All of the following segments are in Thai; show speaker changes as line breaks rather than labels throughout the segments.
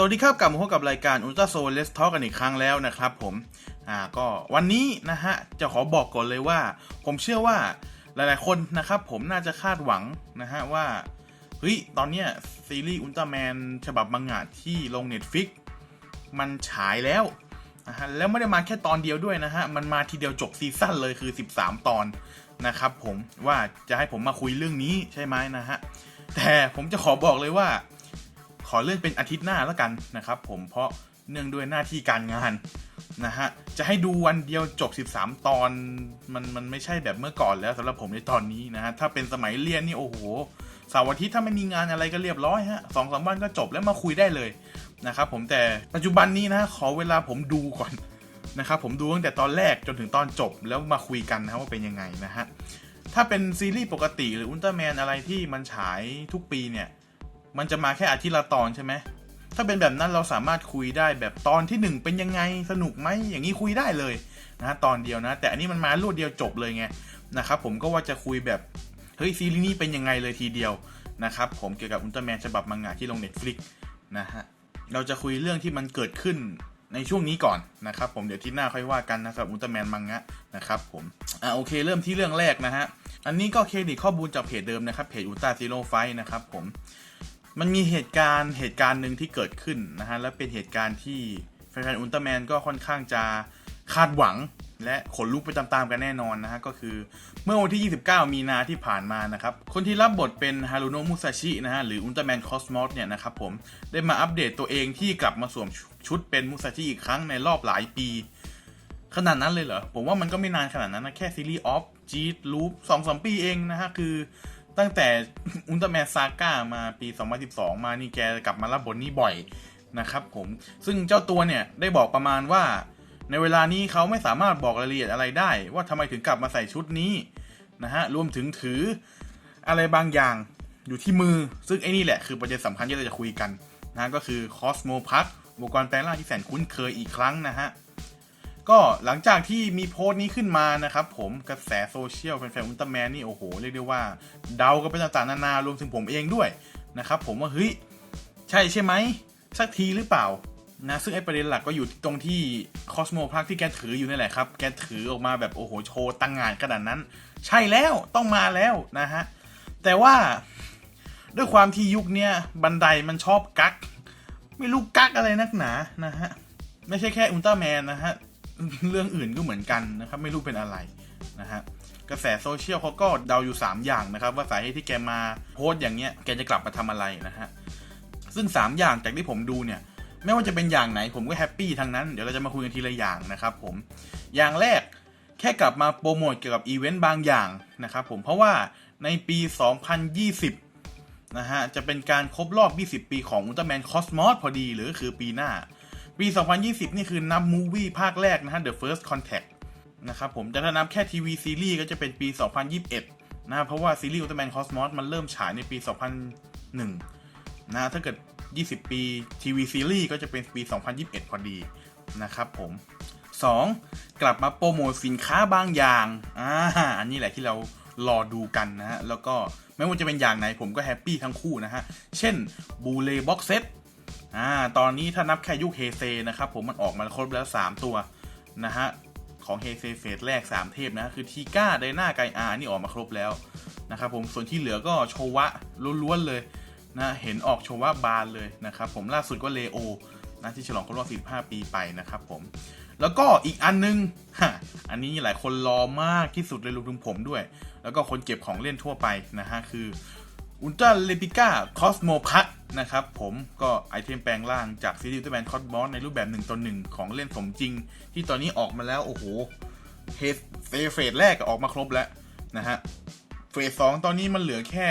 สวัสดีครับกลับมาพบกับรายการ Ultra Soul Let's Talk กันอีกครั้งแล้วนะครับผมอ่าก็วันนี้นะฮะจะขอบอกก่อนเลยว่า ผมเชื่อว่าหลายๆคนนะครับผมน่าจะคาดหวังนะฮะว่าเฮ้ยตอนเนี้ยซีรีส์อุลตร้าแมนฉบับมังงะที่ลง Netflix มันฉายแล้วนะฮะแล้วไม่ได้มาแค่ตอนเดียวด้วยนะฮะมันมาทีเดียวจบซีซั่นเลยคือ 13 ตอนนะครับผมว่าจะให้ผมมาคุยเรื่องนี้ใช่ไหมนะฮะแต่ผมจะขอบอกเลยว่า ขอเลื่อนเป็นอาทิตย์หน้าแล้วกันนะครับผมเพราะเนื่องด้วยหน้าที่การงานนะฮะจะให้ดูวันเดียวจบ 13 ตอนมันมันไม่ใช่แบบเมื่อก่อนแล้วสำหรับผมในตอนนี้นะฮะถ้าเป็นสมัยเรียนนี่โอ้โหเสาร์อาทิตย์ถ้าไม่มีงานอะไรก็เรียบร้อยฮะสองสามวันก็จบแล้วมาคุยได้เลยนะครับผมแต่ปัจจุบันนี้นะขอเวลาผมดูก่อนนะครับผมดูตั้งแต่ตอนแรกจนถึงตอนจบแล้วมาคุยกันนะว่าเป็นยังไงนะฮะถ้าเป็นซีรีส์ปกติหรืออุลตร้าแมนอะไรที่มันฉายทุกปีเนี่ย มันจะมาแค่อาทิตย์ละตอนใช่ไหม ถ้าเป็นแบบนั้นเราสามารถคุยได้แบบตอนที่หนึ่งเป็นยังไงสนุกไหมอย่างนี้คุยได้เลยนะตอนเดียวนะ แต่อันนี้มันมารวดเดียวจบเลยไงนะครับผมก็ว่าจะคุยแบบเฮ้ยซีรีส์นี้เป็นยังไงเลยทีเดียวนะครับผมเกี่ยวกับอุลตร้าแมนฉบับมังงะที่ลง Netflix นะฮะเราจะคุยเรื่องที่มันเกิดขึ้นในช่วงนี้ก่อนนะครับผมเดี๋ยวที่หน้าค่อยว่ากันนะสำหรับอุลตร้าแมนมังงะนะครับผมอ่าโอเคเริ่มที่เรื่องแรกนะฮะอันนี้ก็เครดิตข้อมูลจากเพจเดิมนะครับเพจอุลตร้าซีโร่ไฟนะครับผม มันมีเหตุการณ์เหตุการณ์หนึ่งที่เกิดขึ้นนะฮะและเป็นเหตุการณ์ที่แฟนๆอุลตร้าแมนก็ค่อนข้างจะคาดหวังและขนลุกไปตามๆกันแน่นอนนะฮะก็คือเมื่อวันที่ 29 มีนาที่ผ่านมานะครับ คนที่รับบทเป็นฮารุโนะมุซาชินะฮะหรืออุลตร้าแมนคอสมอสเนี่ยนะครับผมได้มาอัปเดตตัวเองที่กลับมาสวมชุดเป็นมุซาชิอีกครั้งในรอบหลายปี ขนาดนั้นเลยเหรอ ผมว่ามันก็ไม่นานขนาดนั้นนะ แค่ซีรีส์ออฟจีดลูปสองสมปีเองนะฮะคือ ตั้งแต่อุลตร้าแมนซาก้ามาปี 2012 มานี่แกกลับมารับบทนี้บ่อยนะครับผมซึ่งเจ้าตัวเนี่ยได้บอกประมาณว่า ในเวลานี้เขาไม่สามารถบอกรายละเอียดอะไรได้ ว่าทำไมถึงกลับมาใส่ชุดนี้นะฮะรวมถึงถืออะไรบางอย่างอยู่ที่มือ ซึ่งไอ้นี่แหละคือประเด็นสำคัญที่เราจะคุยกันนะก็คือคอสโมพัทอุปกรณ์แปลงร่างที่แสนคุ้นเคยอีกครั้งนะฮะ ก็หลังจากที่มีโพสต์นี้ขึ้นมานะครับผมกระแสโซเชียลแฟนๆอุลตร้าแมนนี่โอ้โหเรียกได้ว่า เดากันไปต่างๆนานารวมถึงผมเองด้วยนะครับผมว่าเฮ้ยใช่ใช่ไหมสักทีหรือเปล่านะซึ่งไอ้ประเด็นหลักก็อยู่ตรงที่คอสโมพักที่แกถืออยู่นี่แหละครับ แกถือออกมาแบบโอ้โหโชว์ตั้งงานขนาดนั้น ใช่แล้วต้องมาแล้วนะฮะ แต่ว่าด้วยความที่ยุคเนี้ยบันไดมันชอบกัก ไม่รู้กักอะไรนักหนานะฮะ ไม่ใช่แค่อุลตร้าแมนนะฮะ เรื่องอื่นก็เหมือนกันนะครับไม่รู้เป็นอะไรนะฮะกระแสโซเชียลเขาก็เดาอยู่ 3 อย่างนะครับ ว่าสาเหตุที่แกมาโพสต์อย่างเงี้ยแกจะกลับมาทำอะไรนะฮะซึ่ง 3 อย่างจากที่ผมดูเนี่ยไม่ว่าจะเป็นอย่างไหนผมก็แฮปปี้ทั้งนั้น เดี๋ยวเราจะมาคุยกันทีละอย่างนะครับผมอย่างแรกแค่กลับมาโปรโมทเกี่ยวกับอีเวนต์บางอย่างนะครับผมเพราะว่าในปี 2020นะฮะจะเป็นการครบรอบ 20 ปีของอุลตร้าแมนคอสมอสพอดีหรือคือปีหน้า ปี 2020 นี่คือนับมูวี่ภาคแรกนะฮะ The First Contact นะครับผมแต่ถ้านับแค่ทีวีซีรีส์ก็จะเป็นปี 2021 นะเพราะว่าซีรีส์อุลตร้าแมนคอสมอสมันเริ่มฉายในปี 2001 นะถ้าเกิด 20 ปีทีวีซีรีส์ก็จะเป็นปี 2021 พอดีนะครับผม 2. กลับมาโปรโมทสินค้าบางอย่างอ่าอันนี้แหละที่เรารอดูกันนะฮะ แล้วก็ไม่ว่าจะเป็นอย่างไหนผมก็แฮปปี้ทั้งคู่นะฮะ เช่นบูเลบ็อกเซต อ่าตอนนี้ถ้านับแค่ยุคเฮเซนะครับผมมันออกมาครบแล้ว 3 ตัวนะฮะของเฮเซเฟสแรก 3 เทพนะ คือทีก้าไดนาไกอานี่ออกมาครบแล้วนะครับผมส่วนที่เหลือก็โชวะล้วนๆเลยนะเห็นออกโชวะบานเลยนะครับผมล่าสุดก็เลโอนะที่ฉลองครบรอบ15ปีไปนะครับผม แล้วก็อีกอันนึงอันนี้หลายคนรอมากที่สุดเลยรวมถึงผมด้วย แล้วก็คนเก็บของเล่นทั่วไปนะฮะคืออุลตร้าเลปิก้าคอสโมพัท นะครับผมก็ไอเทมแปลงร่างจากซีรีส์ตร้าแมนคอสบอสในรูปแบบหนึ่งต่อหนึ่งของเล่นสมจริง ที่ตอนนี้ออกมาแล้ว โอ้โหเฮสเฟสแรกออกมาครบแล้วนะฮะเฟสสองตอนนี้มันเหลือแค่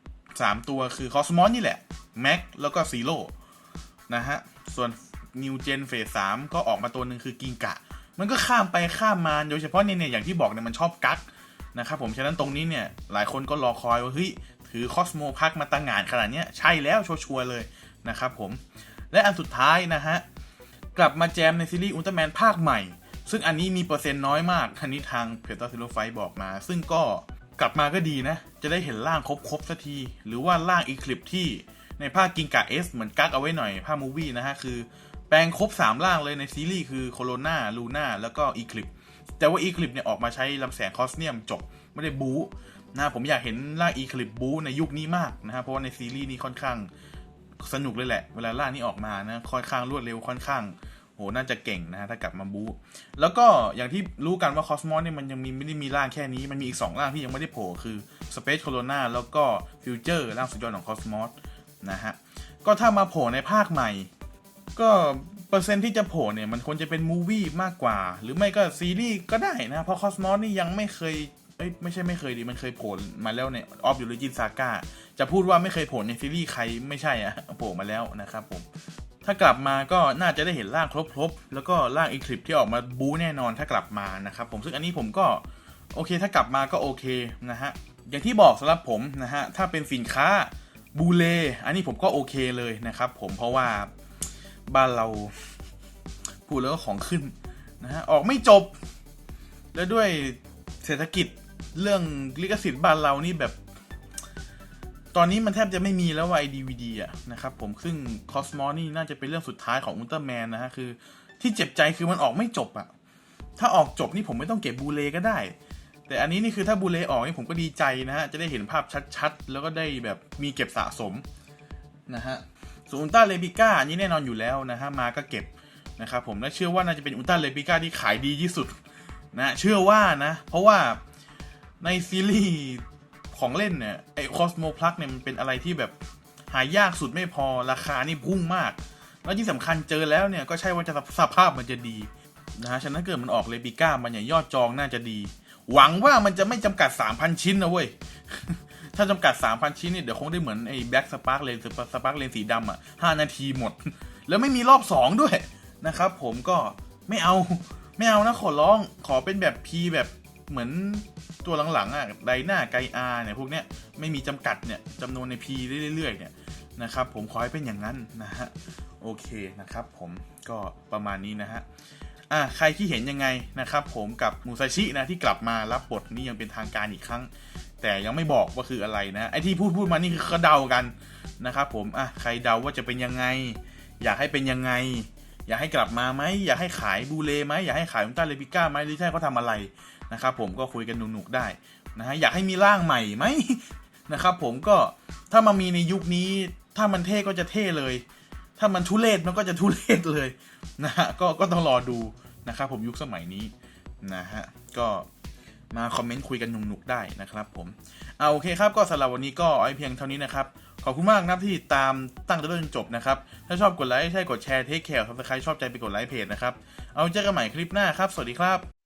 3 ตัวคือคอสมอสนี่แหละแม็กแล้วก็ซีโร่นะฮะส่วนนิวเจนเฟสสามก็ออกมาตัวหนึ่งคือกิงกะ มันก็ข้ามไปข้ามมาโดยเฉพาะเนี่ยอย่างที่บอกเนี่ยมันชอบกักนะครับผมฉะนั้นตรงนี้เนี่ยหลายคนก็รอคอยว่าเฮ้ย ถือคอสโมพักมาตั้งงานขนาดนี้ใช่แล้วชัวร์เลยนะครับผม และอันสุดท้ายนะฮะ กลับมาแจมในซีรีส์อุลตร้าแมนภาคใหม่ ซึ่งอันนี้มีเปอร์เซ็นต์น้อยมากทันนี้ทางเพจตอซิโลไฟบอกมา ซึ่งก็กลับมาก็ดีนะ จะได้เห็นร่างครบๆสักที หรือว่าร่างอีคลิปที่ในภาคกิงกะเอสเหมือนกักเอาไว้หน่อยภาคมูวี่นะฮะ คือแปลงครบ 3 ร่างเลยในซีรีส์คือโคโรนาลูน่าแล้วก็อีคลิปแต่ว่าอีคลิปเนี่ยออกมาใช้ลำแสงคอสเนียมจบไม่ได้บู๊ นะผมอยากเห็นร่างอีคลิปบูในยุคนี้มากนะฮะเพราะว่าในซีรีส์นี้ค่อนข้างสนุกเลยแหละ เวลาร่านี้ออกมานะค่อนข้างรวดเร็วค่อนข้างโหน่าจะเก่งนะฮะถ้ากลับมาบูแล้วก็อย่างที่รู้กันว่าคอสมอสเนี่ยมันยังมีไม่ได้มีร่างแค่นี้มันมีอีก 2 ร่างที่ยังไม่ได้โผล่คือ Space Corona แล้วก็ Future ร่างสุดยอดของคอสมอสนะฮะก็ถ้ามาโผล่ในภาคใหม่ ก็เปอร์เซ็นที่จะโผล่เนี่ยมันควรจะเป็นมูวี่มากกว่า หรือไม่ก็ซีรีส์ก็ได้นะเพราะคอสมอสนี่ยังไม่เคย อ้ยไม่ใช่ไม่เคยดิมันเคยโผล่มาแล้วในออฟยูริจินซาก้าจะพูดว่าไม่เคยโผล่ในซีรีส์ใครไม่ใช่อะโผล่มาแล้วนะครับผมถ้ากลับมาก็น่าจะได้เห็นร่างครบๆ แล้วก็ร่างอีคลิปที่ออกมาบู๊แน่นอนถ้ากลับมานะครับผมซึ่งอันนี้ผมก็โอเคถ้ากลับมาก็โอเคนะฮะอย่างที่บอกสำหรับผมนะฮะถ้าเป็นสินค้าบูเลอันนี้ผมก็โอเคเลยนะครับผมเพราะว่าบ้านเราพูดแล้วก็ของขึ้นนะฮะออกไม่จบ แล้วด้วยเศรษฐกิจ เรื่องลิขสิทธิ์บ้านเรานี่แบบ ตอนนี้มันแทบจะไม่มีแล้วไอดีวีดีอะนะครับผมซึ่งคอสมอนี่น่าจะเป็นเรื่องสุดท้ายของอุลตร้าแมนนะฮะคือที่เจ็บใจคือมันออกไม่จบอะถ้าออกจบนี่ผมไม่ต้องเก็บบูเลก็ได้ แต่อันนี้นี่คือถ้าบูเลออกนี่ผมก็ดีใจนะฮะ จะได้เห็นภาพชัดๆ แล้วก็ได้แบบมีเก็บสะสมนะฮะส่วนอุลตร้าเลปิก้านี่แน่นอนอยู่แล้วนะฮะมาก็เก็บนะครับผมและเชื่อว่าน่าจะเป็นอุลตร้าเลปิก้าที่ขายดีที่สุดนะเชื่อว่านะ เพราะว่า ในซีรีส์ของเล่นเนี่ยไอคอสโมพลักเนี่ยมันเป็นอะไรที่แบบหายากสุดไม่พอราคานี่พุ่งมาก แล้วที่สำคัญเจอแล้วเนี่ยก็ใช่ว่าจะสภาพมันจะดีนะฮะฉะนั้นเกิดมันออกเลปิก้ามันอย่างยอดจองน่าจะดี หวังว่ามันจะไม่จำกัด 3,000 ชิ้นนะเว้ย ถ้าจำกัด 3,000 ชิ้นเนี่ยเดี๋ยวคงได้เหมือนไอ้แบ็กสปาร์กเลนสปาร์กเลนสีดำอะ5นาทีหมด แล้วไม่มีรอบ 2 ด้วยนะครับผมก็ไม่เอาไม่เอานะขอร้องขอเป็นแบบพีแบบ เหมือนตัวหลังๆอะไดหน้าไกอาเนี่ยพวกเนี้ยไม่มีจำกัดเนี่ยจำนวนในพีเรื่อยๆเนี่ยนะครับผมขอให้เป็นอย่างนั้นนะฮะโอเคนะครับผมก็ประมาณนี้นะฮะอะใครที่เห็นยังไงนะครับผมกับมูซาชินะที่กลับมารับบทนี้ยังเป็นทางการอีกครั้ง แต่ยังไม่บอกว่าคืออะไรนะไอที่พูดพูดมานี่คือเขาเดากันนะครับผมอะใครเดาว่าจะเป็นยังไง อยากให้เป็นยังไง อยากให้กลับมาไหมอยากให้ขายบูเลไหมอยากให้ขายอุลตร้าเลปิก้าไหมหรือใช่เขาทำอะไร นะครับผมก็คุยกันหนุกๆได้นะฮะอยากให้มีร่างใหม่ไหมนะครับผมก็ถ้ามามีในยุคนี้ถ้ามันเท่ก็จะเท่เลย ถ้ามันทุเรศมันก็จะทุเรศเลยนะฮะก็ก็ต้องรอดูนะครับผมยุคสมัยนี้นะฮะก็มาคอมเมนต์คุยกันหนุกๆได้นะครับผมเอาโอเคครับก็สำหรับวันนี้ก็เอาไว้เพียงเท่านี้นะครับขอบคุณมากนะครับที่ติดตามตั้งแต่ต้นจนจบนะครับ ถ้าชอบกดไลค์ใช่กดแชร์เทคแคร์ซับสไครต์ชอบใจไปกดไลค์เพจนะครับ เอาเจอกันใหม่คลิปหน้าครับ สวัสดีครับ